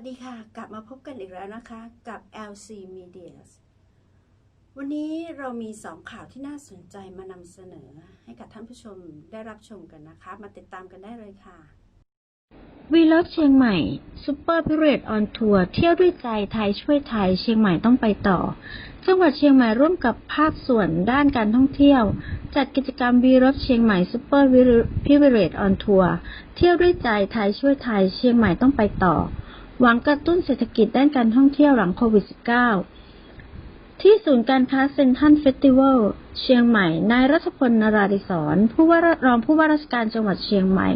สดีค่ะ กลับมาพบกันอีกแล้วนะคะกับ LC Media วันนี้เรามีสองข่าวที่น่าสนใจมานำเสนอ ให้กับท่านผู้ชมได้รับชมกันนะคะ มาติดตามกันได้เลยค่ะวีเลิฟเชียงใหม่ซูเปอร์พิเรตออนทัวร์เที่ยวด้วยใจไทยช่วยไทยเชียงใหม่ต้องไปต่อ จังหวัดเชียงใหม่ร่วมกับภาคส่วนด้านการท่องเที่ยว จัดกิจกรรมวีเลิฟเชียงใหม่ซูเปอร์พิเรตออนทัวร์เที่ยวด้วยใจไทยช่วยไทยเชียงใหม่ต้องไปต่อ หวังกระตุ้นเศรษฐกิจด้านการท่องเที่ยวหลังโควิด -19 ที่ศูนย์การค้าเซ็นทรัลเฟสติวัลเชียงใหม่ นายรัฐพลนราธิศรผู้ว่ารองผู้ว่าราชการจังหวัดเชียงใหม่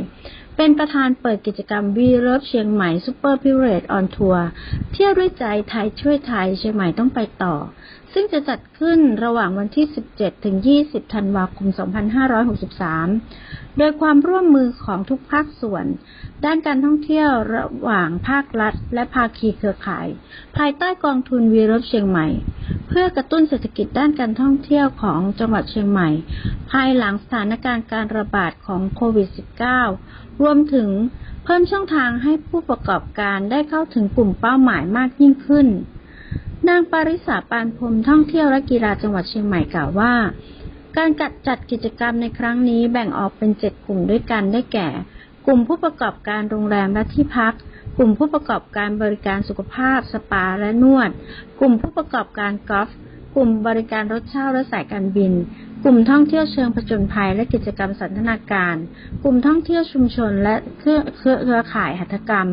เป็นประธานเปิดกิจกรรมวีเลิฟเชียงใหม่ซูเปอร์พิเรตออนทัวร์เที่ยวด้วยใจไทยช่วยไทยเชียงใหม่ต้องไปต่อ ซึ่งจะจัดขึ้นระหว่างวันที่ 17 ถึง 20 ธันวาคม 2563 โดยความร่วมมือของทุกภาคส่วน ด้านการท่องเที่ยวระหว่างภาครัฐ และภาคีเครือข่าย ภายใต้กองทุนวีเลิฟเชียงใหม่ เพื่อกระตุ้นเศรษฐกิจด้านการท่องเที่ยวของจังหวัดเชียงใหม่ ภายหลังสถานการณ์การระบาดของโควิด -19 รวมถึงเพิ่มช่องทางให้ผู้ประกอบการได้เข้าถึงกลุ่มเป้าหมายมากยิ่งขึ้น นางปาริสาปานพรมท่องเที่ยวและกีฬาจังหวัดเชียงใหม่กล่าวว่า การจัดจัดกิจกรรมในครั้งนี้แบ่งออกเป็นเจ็ดกลุ่มด้วยกันได้แก่ กลุ่มผู้ประกอบการโรงแรมและที่พัก กลุ่มผู้ประกอบการบริการสุขภาพ สปาและนวด กลุ่มผู้ประกอบการกอล์ฟกลุ่มบริการรถเช่าและสายการบิน กลุ่มท่องเที่ยวเชิงผจญภัยและกิจกรรมสันทนาการ กลุ่มท่องเที่ยวชุมชนและเครือเครือข่ายหัตถกรรม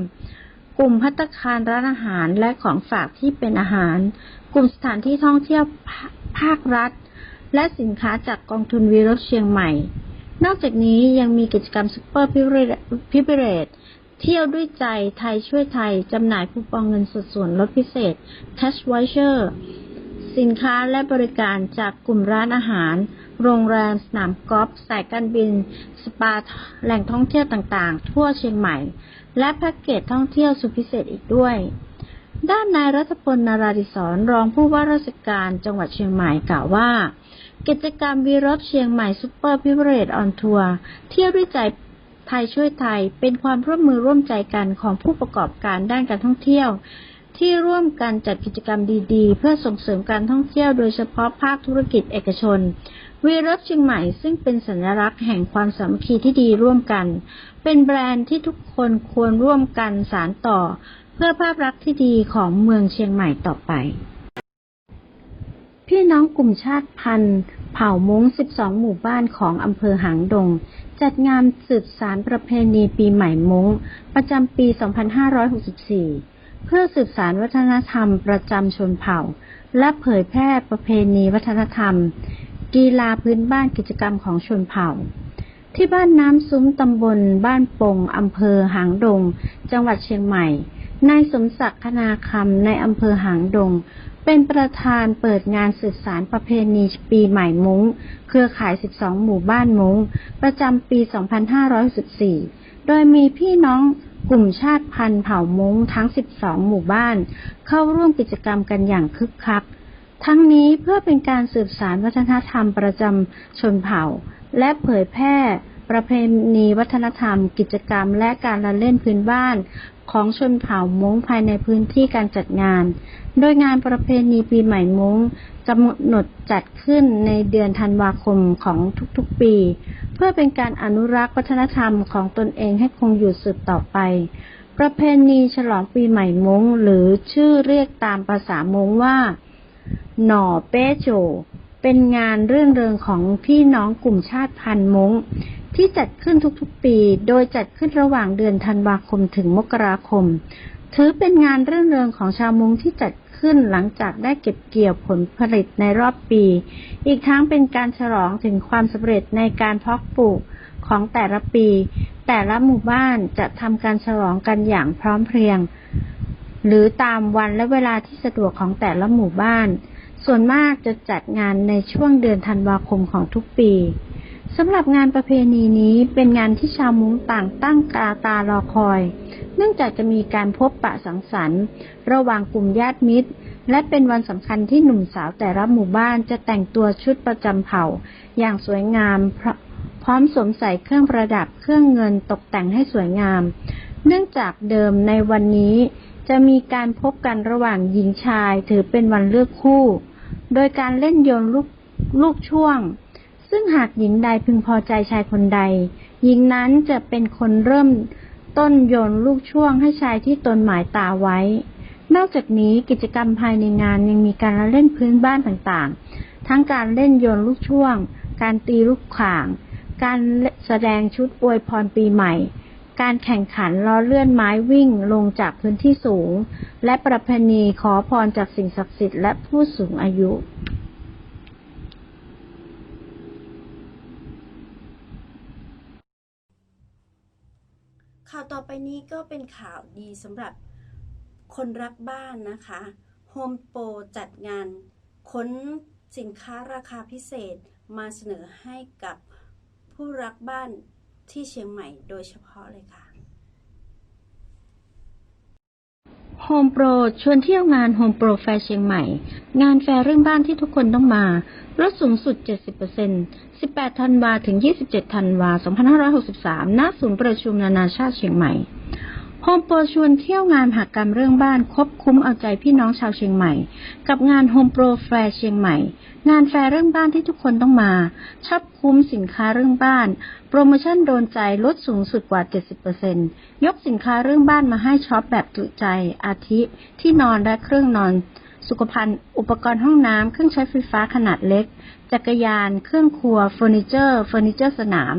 กลุ่มพัตตาคารร้านอาหารและของฝากที่เป็นอาหาร กลุ่มสถานที่ท่องเที่ยวภาครัฐ และสินค้าจากกองทุนวีรถเชียงใหม่ นอกจากนี้ยังมีกิจกรรมซุปเปอร์พิเรตเที่ยวด้วยใจไทยช่วยไทย จำหน่ายคูปองเงินสดส่วนลดพิเศษ Cash Voucher สินค้าและบริการจากกลุ่มร้านอาหาร โรงแรม สนามกอล์ฟสายการบิน สปาแหล่งท่องเที่ยวต่างๆ ทั่วเชียงใหม่ และแพ็กเกจท่องเที่ยวสุดพิเศษอีกด้วย ด้านนายรัฐพลนาราธิศรรองผู้ว่าราชการจังหวัดเชียงใหม่กล่าวว่า กิจกรรมวีรบเชียงใหม่ซูเปอร์พิเรตออนทัวร์เที่ยวด้วยใจไทยช่วยไทย เป็นความร่วมมือร่วมใจกันของผู้ประกอบการด้านการท่องเที่ยว ที่ร่วมกันจัดกิจกรรมดีๆ เพื่อส่งเสริมการท่องเที่ยวโดยเฉพาะภาคธุรกิจเอกชนวีรบเชียงใหม่ซึ่งเป็นสัญลักษณ์แห่งความสามัคคีที่ดีร่วมกัน เป็นแบรนด์ที่ทุกคนควรร่วมกันสานต่อ เพื่อภาพลักษณ์ที่ดีของเมืองเชียงใหม่ต่อไป พี่น้องกลุ่มชาติพันธุ์ เผ่ามง12 หมู่บ้านของอำเภอหางดง จัดงานสืบสารประเพณีปีใหม่มงประจำปี 2564 เพื่อสืบสารวัฒนธรรมประจำชนเผ่า และเผยแพร่ประเพณีวัฒนธรรม กีฬาพื้นบ้านกิจกรรมของชนเผ่า ที่บ้านน้ำซุ้มตำบลบ้านปงอำเภอหางดง จังหวัดเชียงใหม่นายสมศักดิ์คณาคำในอำเภอหางดง เป็นประธานเปิดงานสืบสารประเพณีปีใหม่มุ้ง เครือข่าย 12 หมู่บ้านมุ้ง ประจำปี 2514 โดยมีพี่น้องกลุ่มชาติพันธุ์เผ่ามุ้งทั้ง 12 หมู่บ้าน เข้าร่วมกิจกรรมกันอย่างคึกคัก ทั้งนี้เพื่อเป็นการสืบสารวัฒนธรรมประจำชนเผ่า และเผยแพร่ ประเพณีวัฒนธรรม กิจกรรม และการละเล่นพื้นบ้านของชนเผ่าม้งภายในพื้นที่การจัดงาน โดยงานประเพณีปีใหม่ม้งกำหนดจัดขึ้นในเดือนธันวาคมของทุกๆปี เพื่อเป็นการอนุรักษ์วัฒนธรรมของตนเองให้คงอยู่สืบต่อไป ประเพณีฉลองปีใหม่ม้งหรือชื่อเรียกตามภาษาม้งว่า หน่อเป้โจ เป็นงานเรื่องเริงของพี่น้องกลุ่มชาติพันธุ์มงที่จัดขึ้นทุกๆปี โดยจัดขึ้นระหว่างเดือนธันวาคมถึงมกราคม ถือเป็นงานเรื่องเริงของชาวมงที่จัดขึ้นหลังจากได้เก็บเกี่ยวผลผลิตในรอบปี อีกทั้งเป็นการฉลองถึงความสำเร็จในการเพาะปลูกของแต่ละปี แต่ละหมู่บ้านจะทำการฉลองกันอย่างพร้อมเพรียง หรือตามวันและเวลาที่สะดวกของแต่ละหมู่บ้าน ส่วนมากจะจัดงานในช่วงเดือนธันวาคมของทุกปีสำหรับงานประเพณีนี้เป็นงานที่ชาวมุ้งต่างตั้งกาตารอคอย เนื่องจากจะมีการพบปะสังสรรค์ ระหว่างกลุ่มญาติมิตร และเป็นวันสำคัญที่หนุ่มสาวแต่ละหมู่บ้านจะแต่งตัวชุดประจำเผ่า อย่างสวยงามพร้อมสวมใส่เครื่องประดับเครื่องเงินตกแต่งให้สวยงาม เนื่องจากเดิมในวันนี้จะมีการพบกันระหว่างหญิงชายถือเป็นวันเลือกคู่ โดยการเล่นโยนลูกลูกช่วง ซึ่งหากหญิงใดพึงพอใจชายคนใด หญิงนั้นจะเป็นคนเริ่มต้นโยนลูกช่วงให้ชายที่ตนหมายตาไว้ นอกจากนี้กิจกรรมภายในงานยังมีการเล่นพื้นบ้านต่างๆ ทั้งการเล่นโยนลูกช่วง การตีลูกข่าง การแสดงชุดอวยพรปีใหม่ การแข่งขันล้อเลื่อนไม้วิ่งลงจากพื้นที่สูง และประเพณีขอพรจากสิ่งศักดิ์สิทธิ์และผู้สูงอายุข่าวต่อไปนี้ก็เป็นข่าวดีสำหรับคนรักบ้านนะคะ Home Pro จัดงานค้นสินค้าราคาพิเศษมาเสนอให้กับผู้รักบ้าน ที่เชียงใหม่โดยเฉพาะเลยค่ะโฮมโปรชวนเที่ยวงานโฮมโปรแฟร์เชียงใหม่ งานแฟร์เรื่องบ้านที่ทุกคนต้องมา ลดสูงสุด 70% 18 ธันวาถึง 27 ธันวา 2563 ณ ศูนย์ประชุมนานาชาติเชียงใหม่ Home Pro ชวนเที่ยวงานมหกกรรมเรื่องบ้านครบคุ้มเอาใจพี่น้องชาวเชียงใหม่ กับงาน Home Pro แฟร์เชียงใหม่ งานแฟร์เรื่องบ้านที่ทุกคนต้องมาช็อปคุ้มสินค้าเรื่องบ้าน โปรโมชั่นโดนใจลดสูงสุดกว่า 70%ยกสินค้าเรื่องบ้านมาให้ช็อปแบบจุใจอาทิ ที่นอนและเครื่องนอน สุขภัณฑ์ อุปกรณ์ห้องน้ำเครื่องใช้ไฟฟ้าขนาดเล็ก จักรยาน เครื่องครัวเฟอร์นิเจอร์เฟอร์นิเจอร์สนาม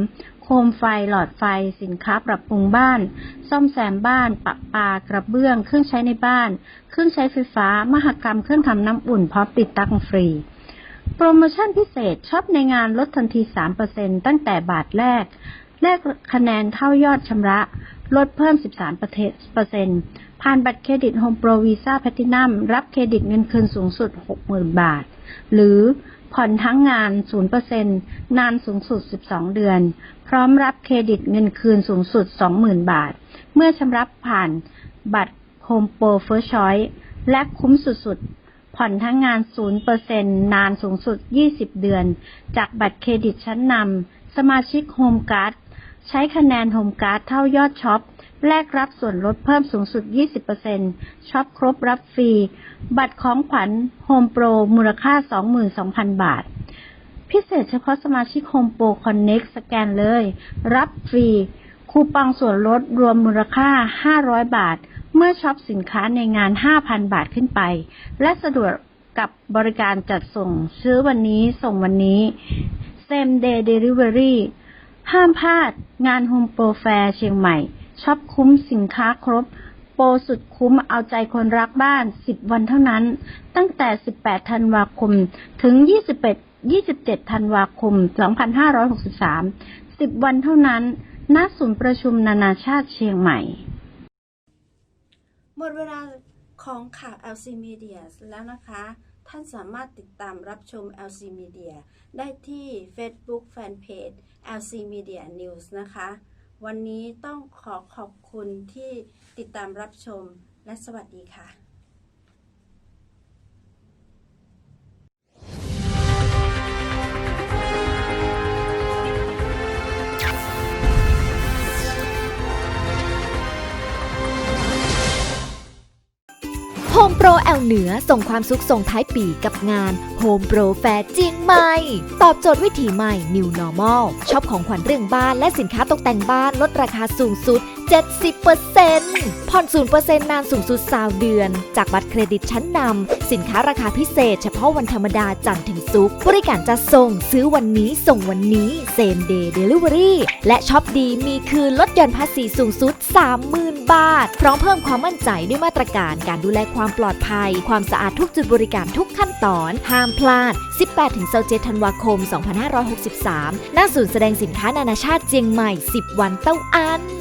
มไฟหลอดไฟ สินค้าปรับปรุงบ้าน ซ่อมแซมบ้านปะปากระเบื้อง เครื่องใช้ในบ้าน เครื่องใช้ไฟฟ้า มหกรรมเครื่องทำน้ำอุ่นพร้อมติดตั้งฟรี โปรโมชั่นพิเศษช็อปในงานลดทันที 3%ตั้งแต่บาทแรก แลกคะแนนเท่ายอดชำระ ลดเพิ่ม 13%ผ่านบัตรเครดิต Home Pro Visa Platinum รับเครดิตเงินคืนสูงสุด 60,000 บาท หรือ ผ่อนทั้งงาน 0%นานสูงสุด 12 เดือน พร้อมรับเครดิตเงินคืนสูงสุด 20,000 บาท เมื่อชำระผ่านบัตร Home Pro First Choice และคุ้มสุดๆ ผ่อนทั้งงาน 0%นานสูงสุด 20 เดือน จากบัตรเครดิตชั้นนำ สมาชิก Home Card ใช้คะแนน Home Card เท่ายอดช็อปแลกรับส่วนลดเพิ่มสูงสุด 20%ช็อปครบรับฟรี บัตรของขวัญ Home Pro มูลค่า 22,000 บาท พิเศษเฉพาะสมาชิก Home Pro Connect สแกนเลย รับฟรี คูปองส่วนลดรวมมูลค่า 500 บาท เมื่อช็อปสินค้าในงาน 5,000 บาทขึ้นไป และสะดวกกับบริการจัดส่ง ซื้อวันนี้ส่งวันนี้ Same Day Delivery ห้ามพลาด งาน Home Pro Fair เชียงใหม่ช็อปคุ้มสินค้าครบ โปรสุดคุ้มเอาใจคนรักบ้าน 10 วันเท่านั้น ตั้งแต่ 18 ธันวาคม ถึง 21 27 ธันวาคม 2563 10 วันเท่านั้น ณ ศูนย์ประชุมนานาชาติเชียงใหม่ หมดเวลาของข่าว LC Media แล้วนะคะ ท่านสามารถติดตามรับชม LC Media ได้ที่ Facebook Fanpage LC Media News นะคะ วันนี้ต้องขอขอบคุณที่ติดตามรับชมและสวัสดีค่ะ รแอลเหนือส่งความสุขส่งท้ายปีกับงานโฮมโปรแฟร์เจียงใหม่ ตอบโจทย์วิถีใหม่ New Normal ชอบของขวัญเรื่องบ้านและสินค้าตกแต่งบ้านลดราคาสูงสุด 70%ผ่อน 0%นานสูงสุด3เดือน จากบัตรเครดิตชั้นนำสินค้าราคาพิเศษเฉพาะวันธรรมดาจันทร์ถึง ศุกบริการจะส่งซื้อวันนี้ส่งวันนี้ Same Day Delivery และช็อปดีมีคืนลดหย่อนภาษีสูงสุด 30,000 บาท พร้อมเพิ่มความมั่นใจด้วยมาตรการการดูแลความปลอดภัย ความสะอาดทุกจุดบริการทุกขั้นตอน ห้ามพลาด 18-27ธันวาคม 2563ณศูนย์แสดงสินค้านานาชาติเจียงใหม่ 10 วันเต้าอัน